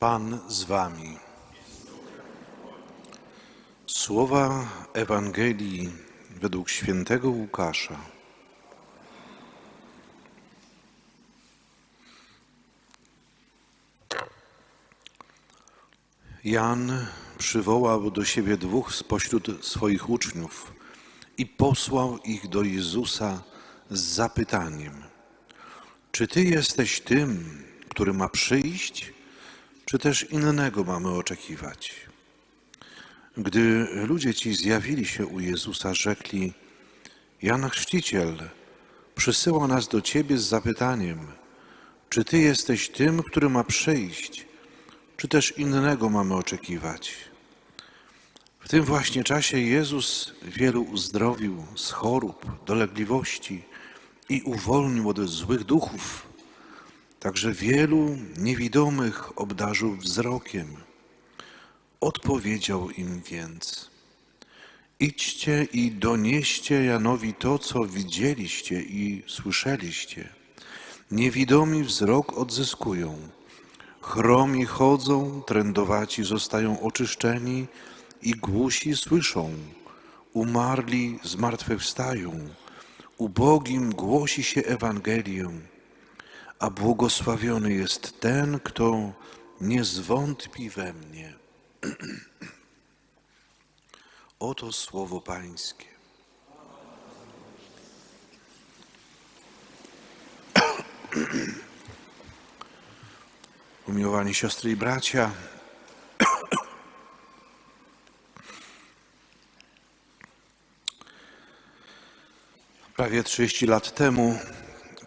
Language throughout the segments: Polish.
Pan z wami. Słowa Ewangelii według świętego Łukasza. Jan przywołał do siebie dwóch spośród swoich uczniów i posłał ich do Jezusa z zapytaniem: Czy ty jesteś tym, który ma przyjść, czy też innego mamy oczekiwać? Gdy ludzie ci zjawili się u Jezusa, rzekli: Jan Chrzciciel przysyła nas do ciebie z zapytaniem: Czy ty jesteś tym, który ma przyjść, czy też innego mamy oczekiwać? W tym właśnie czasie Jezus wielu uzdrowił z chorób, dolegliwości i uwolnił od złych duchów. Także wielu niewidomych obdarzył wzrokiem. Odpowiedział im więc: Idźcie i donieście Janowi to, co widzieliście i słyszeliście. Niewidomi wzrok odzyskują, chromi chodzą, trędowaci zostają oczyszczeni i głusi słyszą, umarli zmartwychwstają, ubogim głosi się Ewangelię, a błogosławiony jest ten, kto nie zwątpi we mnie. Oto słowo Pańskie. Umiłowani siostry i bracia, prawie 30 lat temu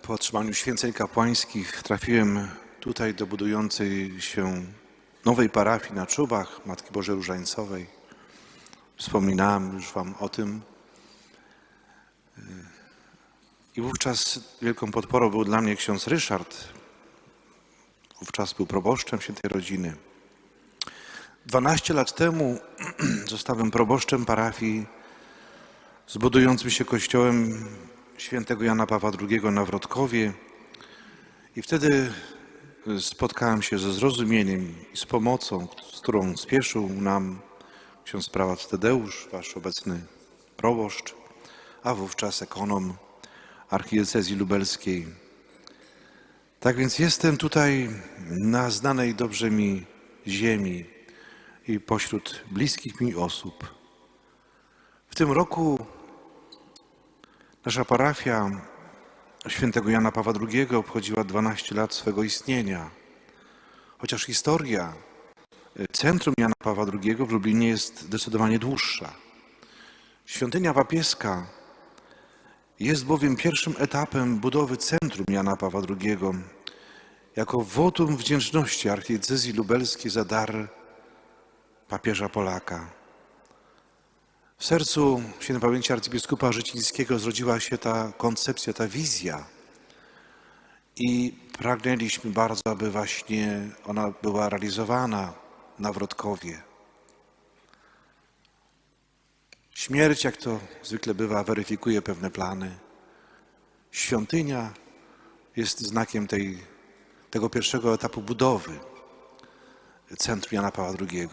po otrzymaniu święceń kapłańskich trafiłem tutaj do budującej się nowej parafii na Czubach Matki Bożej Różańcowej. Wspominałem już Wam o tym. I wówczas wielką podporą był dla mnie ksiądz Ryszard. Wówczas był proboszczem świętej rodziny. 12 lat temu zostałem proboszczem parafii z budującym się kościołem świętego Jana Pawła II na Wrotkowie. I wtedy spotkałem się ze zrozumieniem i z pomocą, z którą spieszył nam ksiądz prałat Tadeusz, wasz obecny proboszcz, a wówczas ekonom archidiecezji lubelskiej. Tak więc jestem tutaj na znanej dobrze mi ziemi i pośród bliskich mi osób. W tym roku nasza parafia świętego Jana Pawła II obchodziła 12 lat swego istnienia. Chociaż historia centrum Jana Pawła II w Lublinie jest zdecydowanie dłuższa. Świątynia papieska jest bowiem pierwszym etapem budowy centrum Jana Pawła II jako wotum wdzięczności archidiecezji lubelskiej za dar papieża Polaka. W sercu świętej pamięci arcybiskupa Życińskiego zrodziła się ta koncepcja, ta wizja i pragnęliśmy bardzo, aby właśnie ona była realizowana na Wrotkowie. Śmierć, jak to zwykle bywa, weryfikuje pewne plany. Świątynia jest znakiem tej, tego pierwszego etapu budowy centrum Jana Pawła II.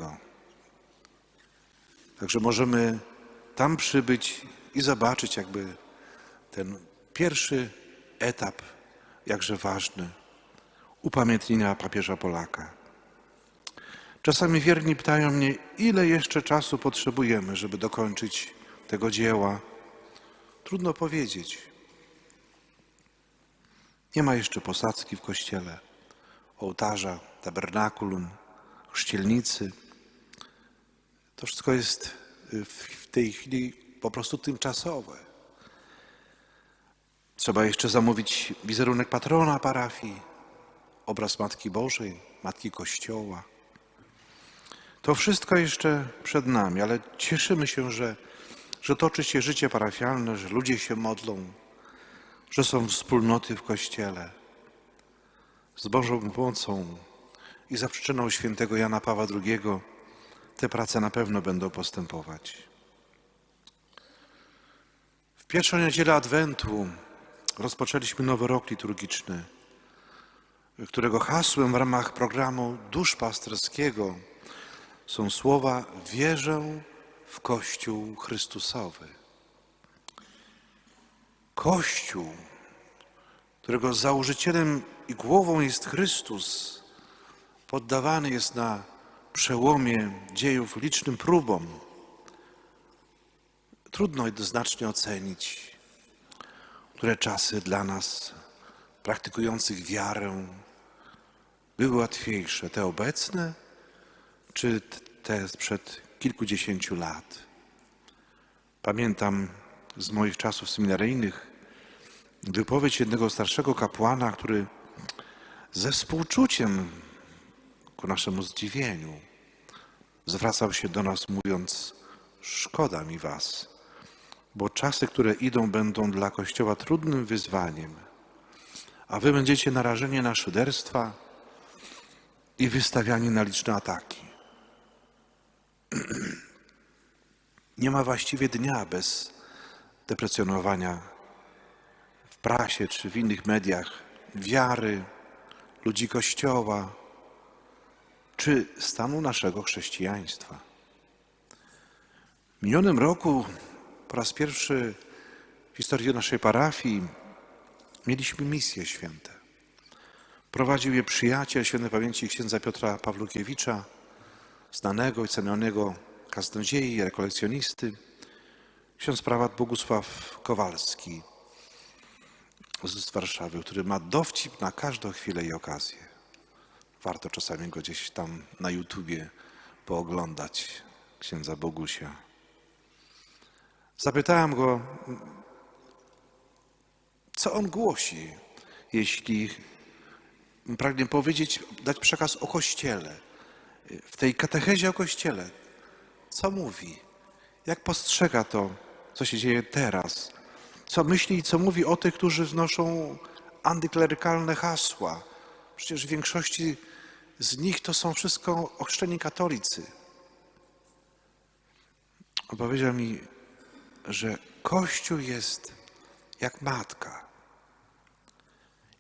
Także możemy tam przybyć i zobaczyć jakby ten pierwszy etap, jakże ważny, upamiętnienia papieża Polaka. Czasami wierni pytają mnie, ile jeszcze czasu potrzebujemy, żeby dokończyć tego dzieła. Trudno powiedzieć. Nie ma jeszcze posadzki w kościele, ołtarza, tabernakulum, chrzcielnicy. To wszystko jest w tej chwili po prostu tymczasowe. Trzeba jeszcze zamówić wizerunek patrona parafii, obraz Matki Bożej, Matki Kościoła. To wszystko jeszcze przed nami, ale cieszymy się, że, że toczy się życie parafialne, że ludzie się modlą, że są wspólnoty w Kościele. Z Bożą pomocą i za przyczyną świętego Jana Pawła II te prace na pewno będą postępować. Pierwszą niedzielę Adwentu rozpoczęliśmy nowy rok liturgiczny. którego hasłem w ramach programu duszpasterskiego są słowa wierzę w Kościół Chrystusowy. Kościół, którego założycielem i głową jest Chrystus, poddawany jest na przełomie dziejów licznym próbom. Trudno jednoznacznie ocenić, które czasy dla nas, praktykujących wiarę, były łatwiejsze, te obecne, czy te sprzed kilkudziesięciu lat. Pamiętam z moich czasów seminaryjnych wypowiedź jednego starszego kapłana, który ze współczuciem ku naszemu zdziwieniu zwracał się do nas mówiąc szkoda mi was, bo czasy, które idą będą dla Kościoła trudnym wyzwaniem, a wy będziecie narażeni na szyderstwa i wystawiani na liczne ataki. Nie ma właściwie dnia bez deprecjonowania w prasie czy w innych mediach wiary, ludzi Kościoła czy stanu naszego chrześcijaństwa. W minionym roku po raz pierwszy w historii naszej parafii mieliśmy misje święte. Prowadził je przyjaciel świętej pamięci księdza Piotra Pawlukiewicza, znanego i cenionego kaznodziei, rekolekcjonisty, ksiądz prałat Bogusław Kowalski z Warszawy, który ma dowcip na każdą chwilę i okazję. Warto czasami go gdzieś tam na YouTubie pooglądać, księdza Bogusia. Zapytałem go, co on głosi, jeśli pragnie powiedzieć, dać przekaz o Kościele, w tej katechezie o Kościele. Co mówi? Jak postrzega to, co się dzieje teraz? Co myśli i co mówi o tych, którzy wnoszą antyklerykalne hasła? Przecież w większości z nich to są wszystko ochrzczeni katolicy. Opowiedział mi, że Kościół jest jak matka.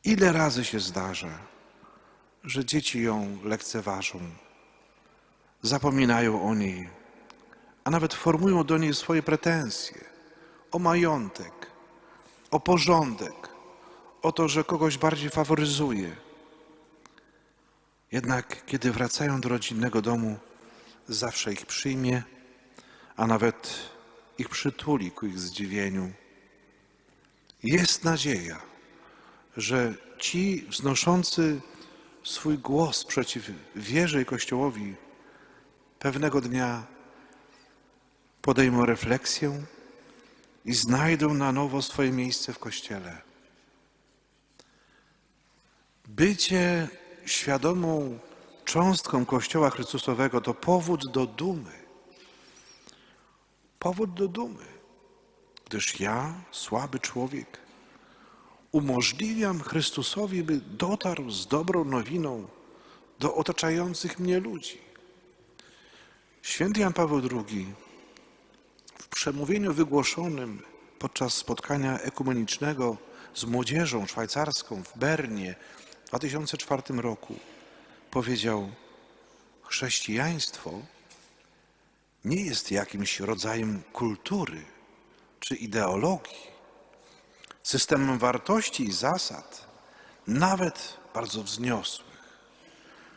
Ile razy się zdarza, że dzieci ją lekceważą, zapominają o niej, a nawet formują do niej swoje pretensje o majątek, o porządek, o to, że kogoś bardziej faworyzuje. Jednak kiedy wracają do rodzinnego domu, zawsze ich przyjmie, a nawet ich przytuli ku ich zdziwieniu. Jest nadzieja, że ci wznoszący swój głos przeciw wierze i Kościołowi pewnego dnia podejmą refleksję i znajdą na nowo swoje miejsce w Kościele. Bycie świadomą cząstką Kościoła Chrystusowego to powód do dumy. Powód do dumy, gdyż ja, słaby człowiek, umożliwiam Chrystusowi, by dotarł z dobrą nowiną do otaczających mnie ludzi. Święty Jan Paweł II w przemówieniu wygłoszonym podczas spotkania ekumenicznego z młodzieżą szwajcarską w Bernie w 2004 roku powiedział: Chrześcijaństwo nie jest jakimś rodzajem kultury czy ideologii, systemem wartości i zasad, nawet bardzo wzniosłych.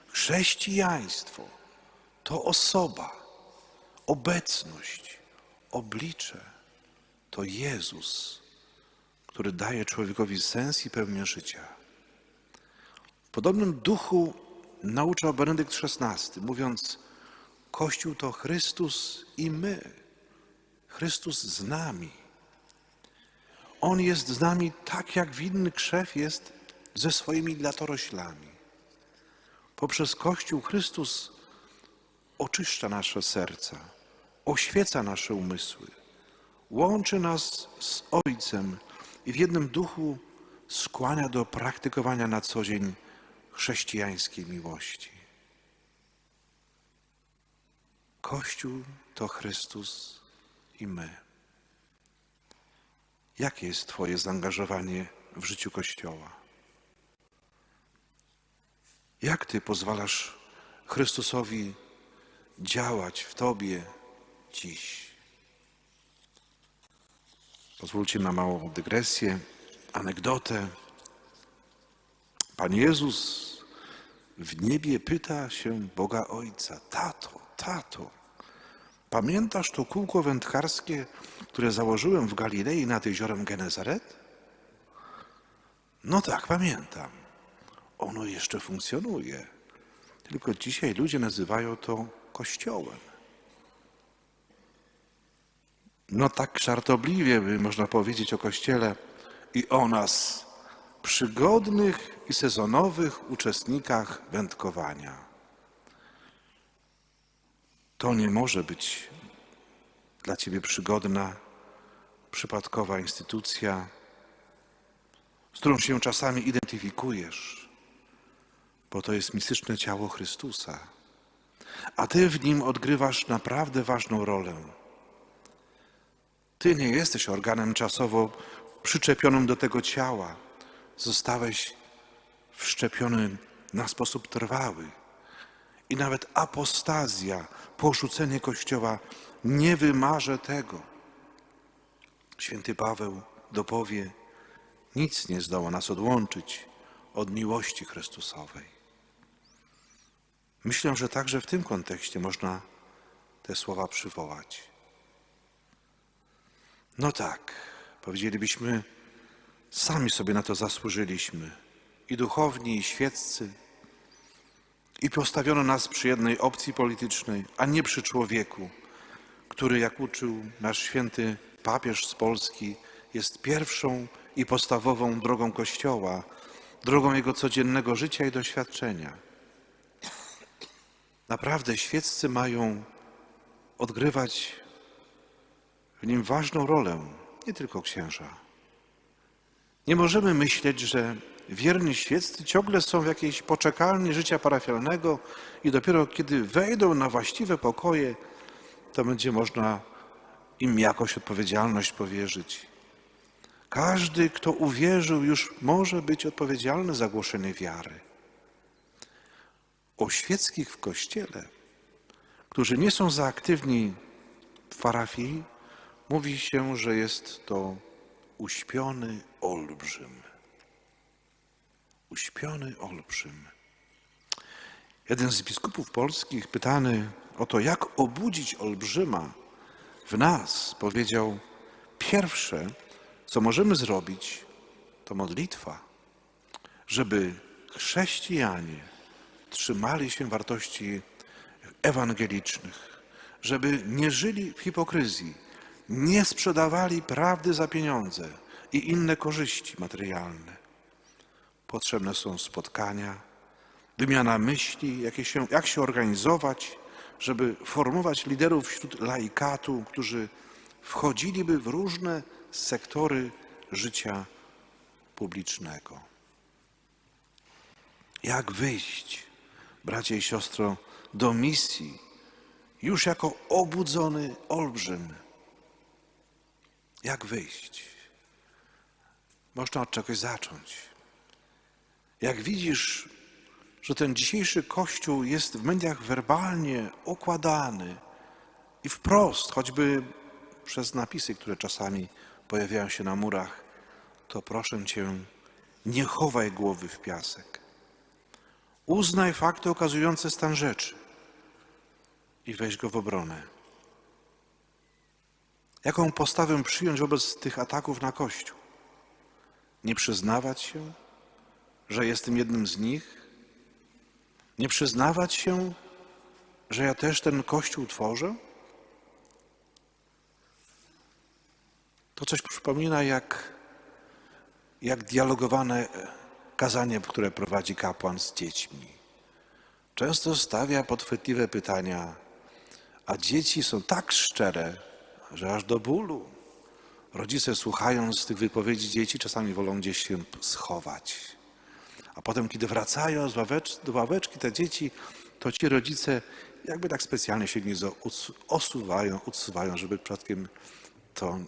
Chrześcijaństwo to osoba, obecność, oblicze. To Jezus, który daje człowiekowi sens i pełnię życia. W podobnym duchu nauczał Benedykt XVI, mówiąc: Kościół to Chrystus i my. Chrystus z nami. On jest z nami tak, jak winny krzew jest ze swoimi latoroślami. Poprzez Kościół Chrystus oczyszcza nasze serca, oświeca nasze umysły, łączy nas z Ojcem i w jednym duchu skłania do praktykowania na co dzień chrześcijańskiej miłości. Kościół to Chrystus i my. Jakie jest Twoje zaangażowanie w życiu Kościoła? Jak Ty pozwalasz Chrystusowi działać w Tobie dziś? Pozwólcie na małą dygresję, anegdotę. Pan Jezus w niebie pyta się Boga Ojca: Tato, tato, pamiętasz to kółko wędkarskie, które założyłem w Galilei nad jeziorem Genezaret? No tak, pamiętam. Ono jeszcze funkcjonuje. Tylko dzisiaj ludzie nazywają to kościołem. No tak żartobliwie by można powiedzieć o Kościele i o nas, przygodnych i sezonowych uczestnikach wędkowania. To nie może być dla Ciebie przygodna, przypadkowa instytucja, z którą się czasami identyfikujesz, bo to jest mistyczne ciało Chrystusa, a Ty w nim odgrywasz naprawdę ważną rolę. Ty nie jesteś organem czasowo przyczepionym do tego ciała. Zostałeś wszczepiony na sposób trwały. I nawet apostazja, porzucenie Kościoła nie wymarze tego. Święty Paweł dopowie, nic nie zdoła nas odłączyć od miłości Chrystusowej. Myślę, że także w tym kontekście można te słowa przywołać. No tak, powiedzielibyśmy, sami sobie na to zasłużyliśmy, i duchowni, i świeccy, i postawiono nas przy jednej opcji politycznej, a nie przy człowieku, który, jak uczył nasz święty papież z Polski, jest pierwszą i podstawową drogą Kościoła, drogą jego codziennego życia i doświadczenia. Naprawdę świeccy mają odgrywać w nim ważną rolę, nie tylko księża. Nie możemy myśleć, że wierni świeccy ciągle są w jakiejś poczekalni życia parafialnego i dopiero kiedy wejdą na właściwe pokoje, to będzie można im jakoś odpowiedzialność powierzyć. Każdy, kto uwierzył, już może być odpowiedzialny za głoszenie wiary. O świeckich w kościele, którzy nie są za aktywni w parafii, mówi się, że jest to uśpiony olbrzym. Uśpiony olbrzym. Jeden z biskupów polskich, pytany o to, jak obudzić olbrzyma w nas, powiedział: Pierwsze, co możemy zrobić, to modlitwa, żeby chrześcijanie trzymali się wartości ewangelicznych, żeby nie żyli w hipokryzji, nie sprzedawali prawdy za pieniądze i inne korzyści materialne. Potrzebne są spotkania, wymiana myśli, się, jak się organizować, żeby formować liderów wśród laikatu, którzy wchodziliby w różne sektory życia publicznego. Jak wyjść, bracie i siostro, do misji, już jako obudzony olbrzym? Jak wyjść? Można od czegoś zacząć. Jak widzisz, że ten dzisiejszy Kościół jest w mediach werbalnie okładany i wprost, choćby przez napisy, które czasami pojawiają się na murach, to proszę Cię, nie chowaj głowy w piasek. Uznaj fakty okazujące stan rzeczy i weź go w obronę. Jaką postawę przyjąć wobec tych ataków na Kościół? Nie przyznawać się, że jestem jednym z nich? Nie przyznawać się, że ja też ten Kościół tworzę? To coś przypomina jak, jak dialogowane kazanie, które prowadzi kapłan z dziećmi. Często stawia podchwytliwe pytania, a dzieci są tak szczere, że aż do bólu. Rodzice słuchając tych wypowiedzi dzieci czasami wolą gdzieś się schować. A potem, kiedy wracają z ławecz, do ławeczki te dzieci, to ci rodzice jakby tak specjalnie się nie osuwają, odsuwają, żeby przypadkiem to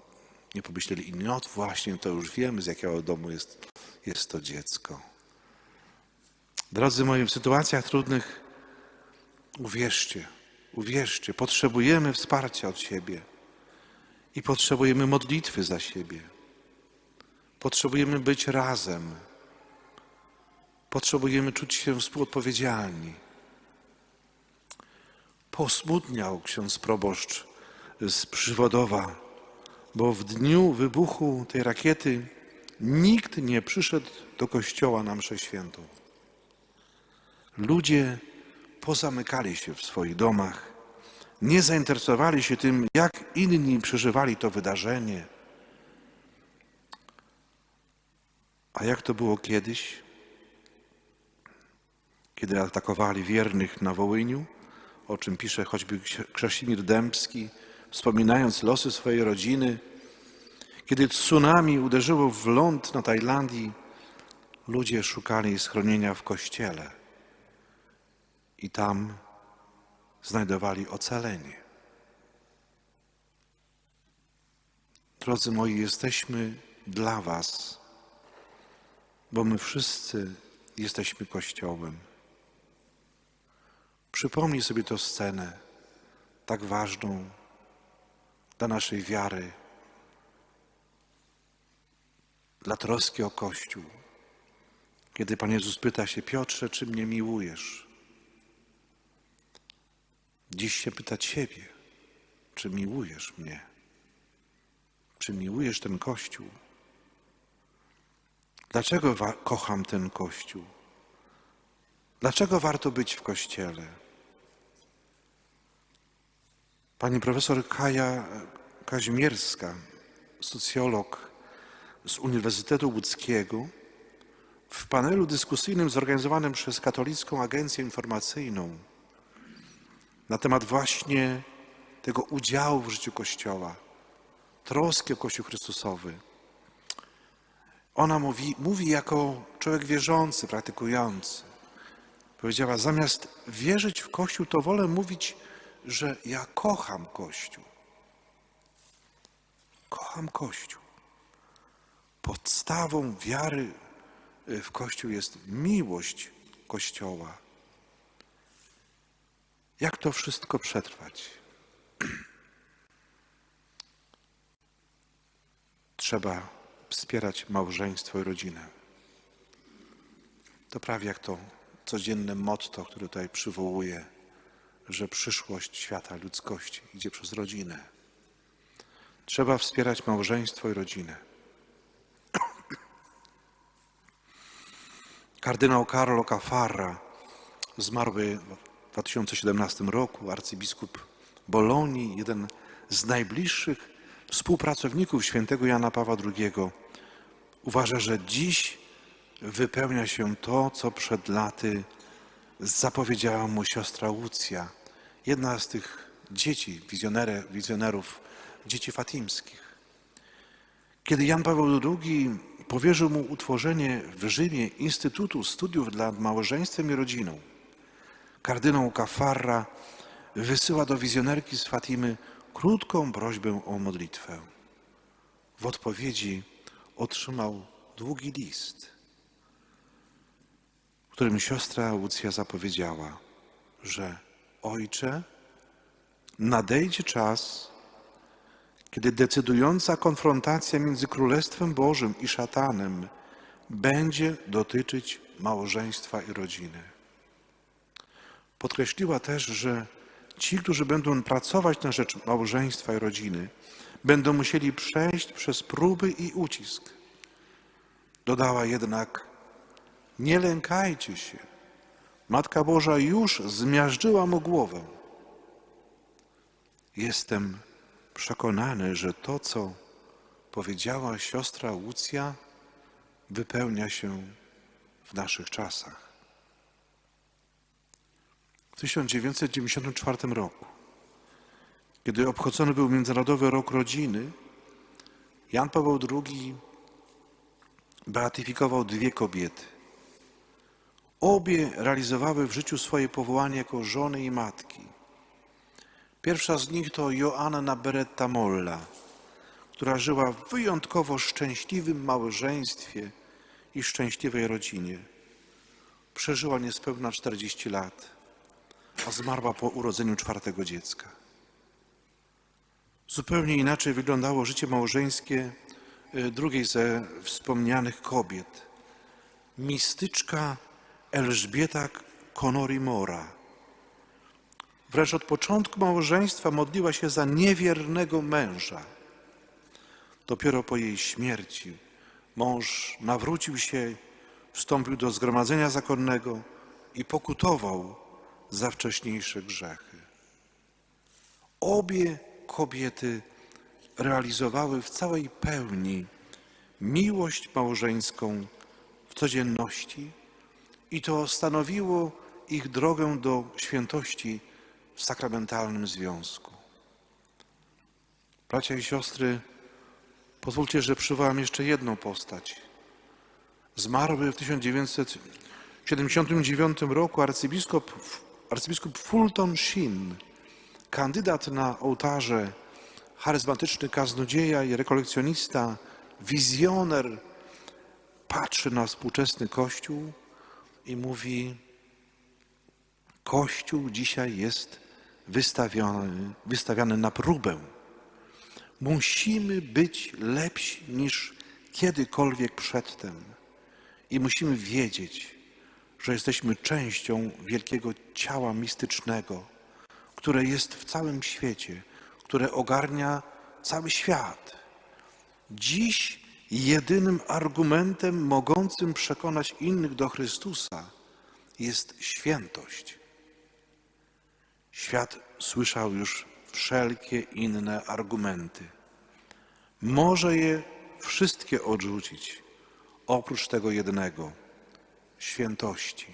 nie pomyśleli inni, no właśnie, to już wiemy, z jakiego domu jest, jest to dziecko. Drodzy moi, w sytuacjach trudnych uwierzcie, uwierzcie, potrzebujemy wsparcia od siebie i potrzebujemy modlitwy za siebie. Potrzebujemy być razem. Potrzebujemy czuć się współodpowiedzialni. Posmutniał ksiądz proboszcz z Przywodowa, bo w dniu wybuchu tej rakiety nikt nie przyszedł do kościoła na mszę świętą. Ludzie pozamykali się w swoich domach, nie zainteresowali się tym, jak inni przeżywali to wydarzenie. A jak to było kiedyś, kiedy atakowali wiernych na Wołyniu, o czym pisze choćby Krzesimir Dębski, wspominając losy swojej rodziny, kiedy tsunami uderzyło w ląd na Tajlandii, ludzie szukali schronienia w kościele i tam znajdowali ocalenie. Drodzy moi, jesteśmy dla Was, bo my wszyscy jesteśmy Kościołem. Przypomnij sobie tę scenę, tak ważną dla naszej wiary, dla troski o Kościół. Kiedy Pan Jezus pyta się, Piotrze, czy mnie miłujesz? Dziś się pyta Ciebie, czy miłujesz mnie? Czy miłujesz ten Kościół? Dlaczego kocham ten Kościół? Dlaczego warto być w Kościele? Pani profesor Kaja Kazimierska, socjolog z Uniwersytetu Łódzkiego, w panelu dyskusyjnym zorganizowanym przez Katolicką Agencję Informacyjną na temat właśnie tego udziału w życiu Kościoła, troski o Kościół Chrystusowy. Ona mówi, mówi jako człowiek wierzący, praktykujący. Powiedziała, zamiast wierzyć w Kościół, to wolę mówić, że ja kocham Kościół. Kocham Kościół. Podstawą wiary w Kościół jest miłość Kościoła. Jak to wszystko przetrwać? Trzeba wspierać małżeństwo i rodzinę. To prawie jak to codzienne motto, które tutaj przywołuje, że przyszłość świata ludzkości idzie przez rodzinę. Trzeba wspierać małżeństwo i rodzinę. Kardynał Carlo Caffarra, zmarły w 2017 roku, arcybiskup Bolonii, jeden z najbliższych współpracowników świętego Jana Pawła II, uważa, że dziś wypełnia się to, co przed laty zapowiedziała mu siostra Łucja, jedna z tych dzieci, wizjonerów, dzieci fatimskich. Kiedy Jan Paweł II powierzył mu utworzenie w Rzymie Instytutu Studiów dla Małżeństwem i Rodziną, kardynał Kafarra wysyła do wizjonerki z Fatimy krótką prośbę o modlitwę. W odpowiedzi otrzymał długi list, którym siostra Łucja zapowiedziała, że Ojcze, nadejdzie czas, kiedy decydująca konfrontacja między Królestwem Bożym i szatanem będzie dotyczyć małżeństwa i rodziny. Podkreśliła też, że ci, którzy będą pracować na rzecz małżeństwa i rodziny, będą musieli przejść przez próby i ucisk. Dodała jednak, nie lękajcie się. Matka Boża już zmiażdżyła mu głowę. Jestem przekonany, że to, co powiedziała siostra Łucja, wypełnia się w naszych czasach. W 1994 roku, kiedy obchodzony był Międzynarodowy Rok Rodziny, Jan Paweł II beatyfikował dwie kobiety. Obie realizowały w życiu swoje powołanie jako żony i matki. Pierwsza z nich to Joanna Beretta Molla, która żyła w wyjątkowo szczęśliwym małżeństwie i szczęśliwej rodzinie. Przeżyła niespełna 40 lat, a zmarła po urodzeniu czwartego dziecka. Zupełnie inaczej wyglądało życie małżeńskie y, drugiej ze wspomnianych kobiet. Mistyczka Elżbieta Konori Mora. Wręcz od początku małżeństwa modliła się za niewiernego męża. Dopiero po jej śmierci mąż nawrócił się, wstąpił do zgromadzenia zakonnego i pokutował za wcześniejsze grzechy. Obie kobiety realizowały w całej pełni miłość małżeńską w codzienności i to stanowiło ich drogę do świętości w sakramentalnym związku. Bracia i siostry, pozwólcie, że przywołam jeszcze jedną postać. Zmarły w 1979 roku arcybiskup, arcybiskup Fulton Sheen, kandydat na ołtarze, charyzmatyczny kaznodzieja i rekolekcjonista, wizjoner, patrzy na współczesny Kościół i mówi: Kościół dzisiaj jest wystawiony, wystawiany na próbę. Musimy być lepsi niż kiedykolwiek przedtem. I musimy wiedzieć, że jesteśmy częścią wielkiego ciała mistycznego, które jest w całym świecie, które ogarnia cały świat. Dziś jedynym argumentem mogącym przekonać innych do Chrystusa jest świętość. Świat słyszał już wszelkie inne argumenty. Może je wszystkie odrzucić, oprócz tego jednego świętości.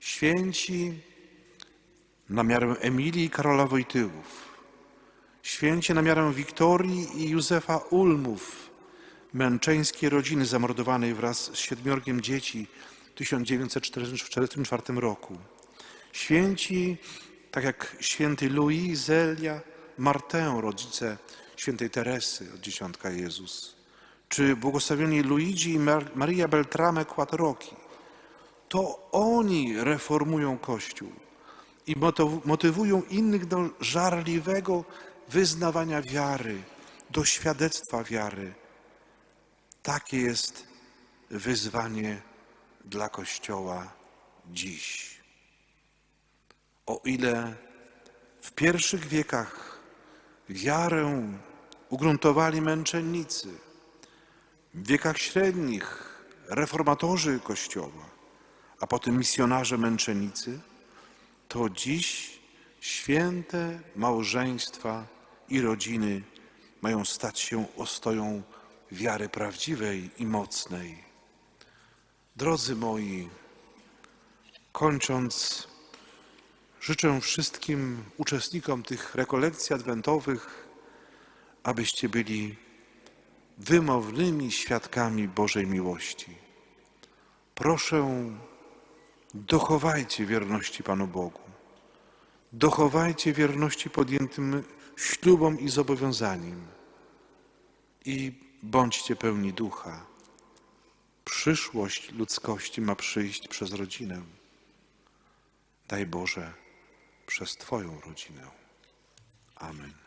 Święci na miarę Emilii i Karola Wojtyłów, święci na miarę Wiktorii i Józefa Ulmów, męczeńskiej rodziny zamordowanej wraz z siedmiorgiem dzieci w 1944 roku. Święci, tak jak święty Louis Zelia Martin, rodzice świętej Teresy od dziesiątka Jezus, czy błogosławieni Luigi i Mar- Maria Beltrame Quattrochi. To oni reformują Kościół i motyw- motywują innych do żarliwego wyznawania wiary, do świadectwa wiary. Takie jest wyzwanie dla Kościoła dziś. O ile w pierwszych wiekach wiarę ugruntowali męczennicy, w wiekach średnich reformatorzy Kościoła, a potem misjonarze męczennicy, to dziś święte małżeństwa i rodziny mają stać się ostoją wiary prawdziwej i mocnej. Drodzy moi, kończąc, życzę wszystkim uczestnikom tych rekolekcji adwentowych, abyście byli wymownymi świadkami Bożej miłości. Proszę, dochowajcie wierności Panu Bogu. Dochowajcie wierności podjętym ślubom i zobowiązaniem. I bądźcie pełni ducha. Przyszłość ludzkości ma przyjść przez rodzinę. Daj Boże, przez Twoją rodzinę. Amen.